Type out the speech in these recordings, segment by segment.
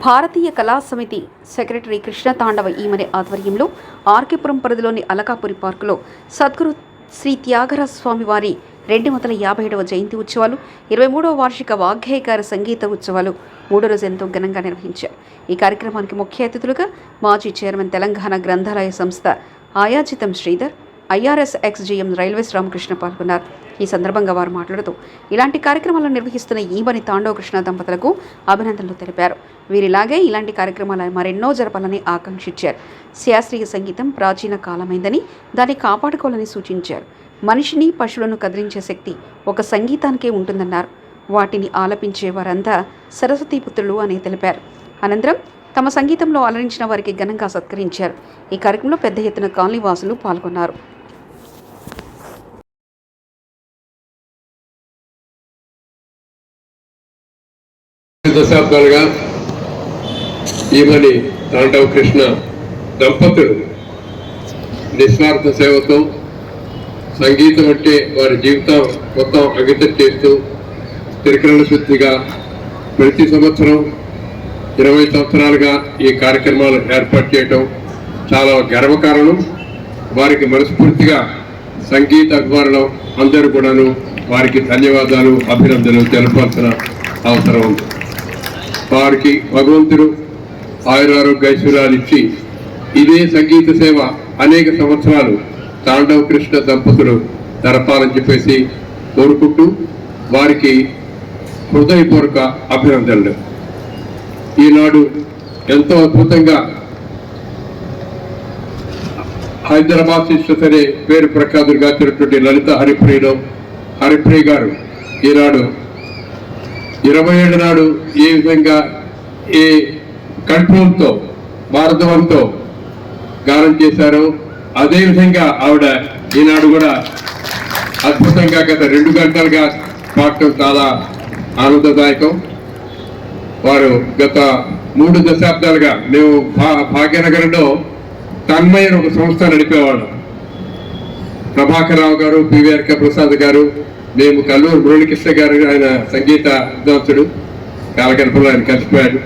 భారతీయ కళా సమితి సెక్రటరీ కృష్ణ తాండవ ఈమెని ఆధ్వర్యంలో ఆర్కేపురం పరిధిలోని అలకాపురి పార్కులో సద్గురు శ్రీ త్యాగరాజ స్వామి వారి రెండు వందల యాభై ఏడవ జయంతి ఉత్సవాలు ఇరవై మూడవ వార్షిక వాగ్గేయకార సంగీత ఉత్సవాలు మూడో రోజు ఎంతో ఘనంగా నిర్వహించారు. ఈ కార్యక్రమానికి ముఖ్య అతిథులుగా మాజీ చైర్మన్ తెలంగాణ గ్రంథాలయ సంస్థ Ayachitam Sridhar IRS ex GM railways Ramakrishna పాల్గొన్నారు. ఈ సందర్భంగా వారు మాట్లాడుతూ ఇలాంటి కార్యక్రమాలను నిర్వహిస్తున్న ఈమని తాండవ కృష్ణ దంపతులకు అభినందనలు తెలిపారు. వీరిలాగే ఇలాంటి కార్యక్రమాలు మరెన్నో జరపాలని ఆకాంక్షించారు. శాస్త్రీయ సంగీతం ప్రాచీన కాలమైందని దాన్ని కాపాడుకోవాలని సూచించారు. మనిషిని పశువులను కదిలించే శక్తి ఒక సంగీతానికే ఉంటుందన్నారు. వాటిని ఆలపించే వారంతా సరస్వతీ పుత్రులు అని తెలిపారు. అనంతరం తమ సంగీతంలో అలరించిన వారికి ఘనంగా సత్కరించారు. ఈ కార్యక్రమంలో పెద్ద ఎత్తున కాలనీ వాసులు పాల్గొన్నారు. దశాబ్దాలుగా ఈమని తాండవ కృష్ణ దంపతులు. నిస్వార్థ సేవతో సంగీతం అంటే వారి జీవితం మొత్తం అంకితం చేస్తూ త్రికరణ శుద్ధిగా ప్రతి సంవత్సరం ఇరవై సంవత్సరాలుగా ఈ కార్యక్రమాలు ఏర్పాటు చేయటం చాలా గర్వకారణం వారికి మనస్ఫూర్తిగా సంగీత అభిమానులు అందరూ కూడాను వారికి ధన్యవాదాలు అభినందనలు తెలపాల్సిన అవసరం ఉంది. వారికి భగవంతుడు ఆయురారోగ్య ఐశ్వర్యాలు ఇచ్చి ఇదే సంగీత సేవ అనేక సంవత్సరాలు తాండవ కృష్ణ దంపతులు జరపాలని చెప్పేసి కోరుకుంటూ వారికి హృదయపూర్వక అభినందనలు. ఈనాడు ఎంతో అద్భుతంగా హైదరాబాద్ సిస్టర్స్ పేరు ప్రఖ్యాతులుగా తిరుగుతుంటే లలిత హరిప్రియలో హరిప్రియ గారు ఈనాడు ఇరవై ఏడు నాడు ఏ విధంగా ఏ కంట్రోల్తో భారతవంతో గానం చేశారు. అదే విధంగా ఆవిడ ఈనాడు కూడా అద్భుతంగా గత రెండు గంటలుగా పాడటం చాలా ఆనందదాయకం. వారు గత మూడు దశాబ్దాలుగా మేము భాగ్యనగరంలో తన్మయ ఒక సంస్థ నడిపేవాళ్ళం. ప్రభాకరరావు గారు పివిఆర్ ప్రసాద్ గారు మేము కల్లూరు మురళీకృష్ణ గారు ఆయన సంగీత విద్వాంసుడు కాలగర్భంలో ఆయన కలిసిపోయాడు.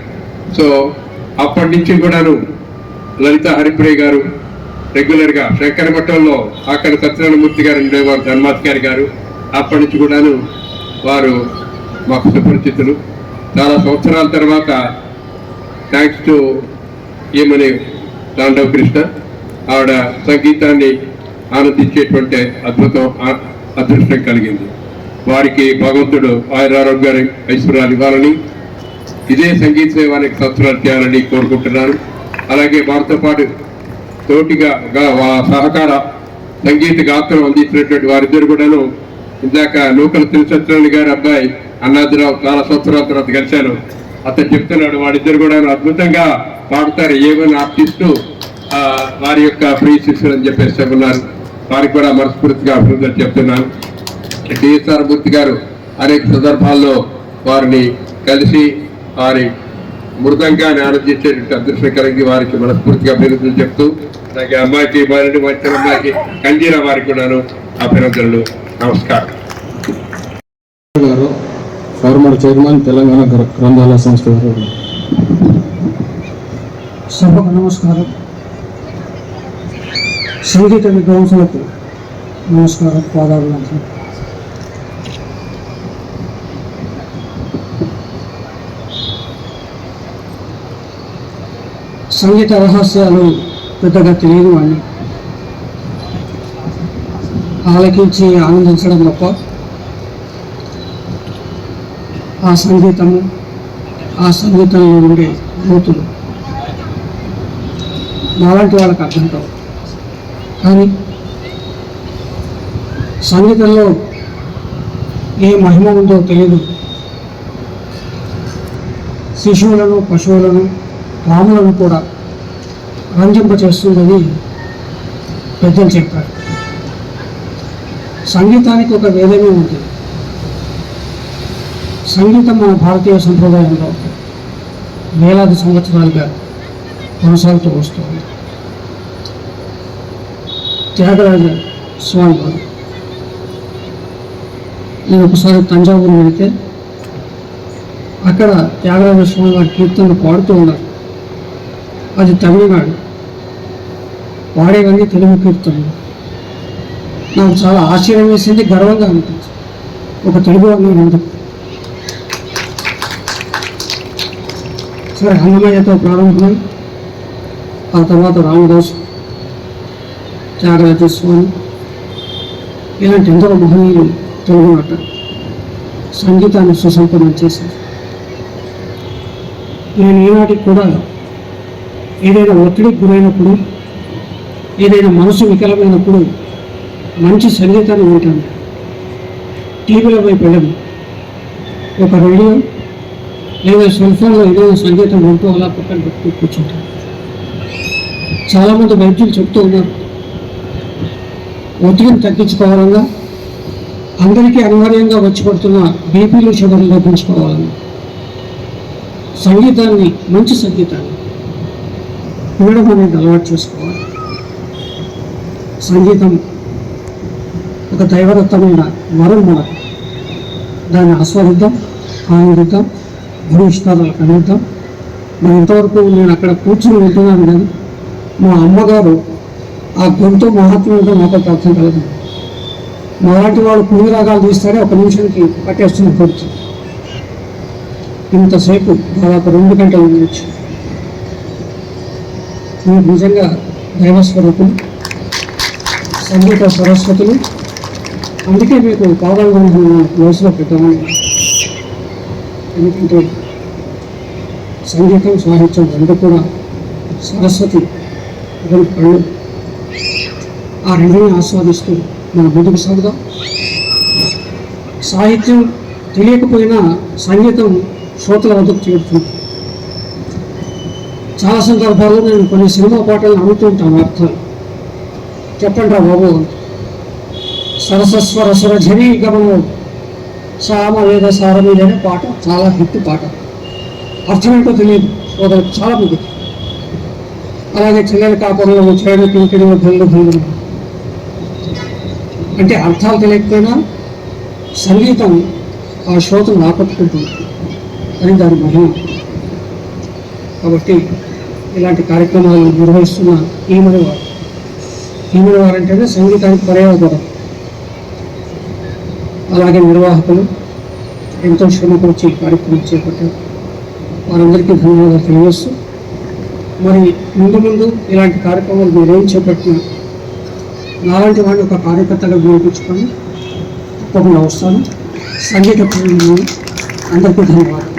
సో అప్పటి నుంచి కూడాను లలిత హరిప్రియ గారు రెగ్యులర్గా శంకర మఠంలో ఆఖరి సత్యనారాయణమూర్తి గారు ఉండేవారు ధర్మాధికారి గారు అప్పటి నుంచి కూడాను వారు మాకు సుపరిచితులు. చాలా సంవత్సరాల తర్వాత థ్యాంక్స్ టు ఏమని తాండవ కృష్ణ ఆవిడ సంగీతాన్ని ఆనందించేటువంటి అద్భుతం అదృష్టం కలిగింది. వారికి భగవంతుడు ఆయురారోగ్య ఐశ్వర్యాలు ఇవ్వాలని ఇదే సంగీత సేవానికి సంవత్సరాలు చేయాలని కోరుకుంటున్నాను అలాగే వారితో పాటు తోటిగా సహకార సంగీత గాత్రం అందించినటువంటి వారిద్దరు కూడాను ఇందాక నూకల తిరుసత్యనారాయణ గారి అబ్బాయి అన్నాదిరావు చాలా సంవత్సరాల తర్వాత కలిశాను అతను చెప్తున్నాడు వాడిద్దరు కూడా అద్భుతంగా పాడతారు ఏమైనా ఆర్టిస్టు వారి యొక్క ఫ్రీ శిష్యులు అని చెప్పేసి చెప్తున్నారు వారికి కూడా మనస్ఫూర్తిగా అభివృద్ధి చెప్తున్నాను. టిఎస్ఆర్ మూర్తి గారు అనేక సందర్భాల్లో వారిని కలిసి వారి మృదంగాన్ని ఆనందించేటువంటి అదృష్టం కలిగి వారికి మనస్ఫూర్తిగా అభినందనలు చెప్తూ అలాగే అమ్మాయికి వారిని వచ్చిన అమ్మాయికి కంజీరా వారికి కూడాను అభినందనలు. నమస్కారం. గారు ఫార్మర్ చైర్మన్ తెలంగాణ గ్ర- గ్రంథాలయ సంస్థ గారు. సభకు నమస్కారం. సంగీత విద్వాంసులకు నమస్కారం పాదాభివందనం సంగీత రహస్యాలు పెద్దగా తెలియని వాడిని ఆలకించి ఆనందించడం తప్ప ఆ సంగీతము ఆ సంగీతంలో ఉండే లోతులు నాలాంటి వాళ్ళకి అర్థం కావు. కానీ సంగీతంలో ఏ మహిమ ఉందో తెలియదు. శిశువులను పశువులను రాములను కూడా రంజింపచేస్తుందని పెద్దలు చెప్పారు. సంగీతానికి ఒక వేదమే ఉంది. సంగీతం మన భారతీయ సంప్రదాయంలో వేలాది సంవత్సరాలుగా కొనసాగుతూ వస్తుంది. త్యాగరాజ స్వామి వారు నేను ఒకసారి తంజావూరు వెళితే అక్కడ త్యాగరాజ స్వామి వారి కీర్తనలు పాడుతూ ఉన్నారు. అది తమిళనాడు. వాడేవన్నీ తెలుగు కీర్తనలు. నాకు చాలా ఆశ్చర్యం వేసింది గర్వంగా అనిపించింది. ఒక తెలుగు అన్న ఎందుకు సరే హనుమయ్యతో ప్రారంభమై ఆ తర్వాత రామదాసు త్యాగరాజ స్వామి ఇలాంటి ఎందరో మహనీయులు తెలుగు నాట సంగీతాన్ని సుసంపన్నం చేశారు. నేను ఈనాటికి కూడా ఏదైనా ఒత్తిడికి గురైనప్పుడు ఏదైనా మనసు వికలమైనప్పుడు మంచి సంగీతాన్ని వింటాను టీవీల వైపు వెళ్ళను ఒక రేడియో లేదా సెల్ ఫోన్లో ఏదైనా సంగీతం వింటూ అలా పక్కన పెట్టుకుని కూర్చుంటాను. చాలామంది వైద్యులు చెప్తూ ఉన్నారు ఒత్తిడిని తగ్గించుకోవాలన్నా అందరికీ అనివార్యంగా వచ్చి పడుతున్న బీపీలు షుగర్లు తగ్గించుకోవాలన్నా సంగీతాన్ని మంచి సంగీతాన్ని వినడం అనేది అలవాటు చేసుకోవాలి. సంగీతం ఒక దైవదత్తమైన వరం మనకు. దాన్ని ఆస్వాదిద్దాం ఆనందిద్దాం భవిష్యత్తులకు అందిద్దాం మరి ఇంతవరకు నేను అక్కడ కూర్చుని వింటున్నాను కానీ మా అమ్మగారు ఆ గొంతు మహాత్మ్యం మాతో ప్రార్థన అర్థం కలదు మాలాంటి వాళ్ళు కుడి రాగాలు తీస్తారే ఒక నిమిషానికి పట్టేస్తుంది గొంతు ఇంతసేపు దాదాపు రెండు గంటల నుంచి మీరు నిజంగా దైవస్వరూపులు సంగీత సరస్వతులు అందుకే మీకు పాదాలను వయసులో పెట్టామని ఎందుకంటే సంగీతం సాహిత్యం రెండు కూడా సరస్వతి రెండు కళ్ళు. ఆ రెండుని ఆస్వాదిస్తూ మనం ముందుకు సాగుదాం. సాహిత్యం తెలియకపోయినా సంగీతం శ్రోతల వద్దకు చేరుతుంది. చాలా సందర్భాల్లో నేను కొన్ని సినిమా పాటలు అడుగుతుంటాను అర్థం చెప్పండి రా బాబు. సరసస్వర సురఝని గమనం సామ వేద సారమీద పాట చాలా హిట్ పాట. అర్థమేంటో తెలియదు. సోదరు చాలా మంది. అలాగే చెల్లెల కాపురంలో చేయడం కింకిడి భంగు భంగు అంటే అర్థాలు తెలియకపోయినా సంగీతం ఆ శ్రోతను ఆకట్టుకుంటుంది. అని దాని మహిమ. కాబట్టి ఇలాంటి కార్యక్రమాలు నిర్వహిస్తున్న ఈమడి వారు. ఈమడి వారు అంటేనే సంగీతానికి పర్యావరణం అలాగే నిర్వాహకులు ఎంతో శ్రమకు వచ్చి కార్యక్రమం చేపట్టారు. వారందరికీ ధన్యవాదాలు తెలియజేస్తూ మరి ముందు ముందు ఇలాంటి కార్యక్రమాలు మీరేం చేపట్టినా నాలాంటి వాడిని ఒక కార్యకర్తగా వినిపించుకొని తప్పకుండా వస్తాను. సంగీత అందరికీ ధన్యవాదాలు.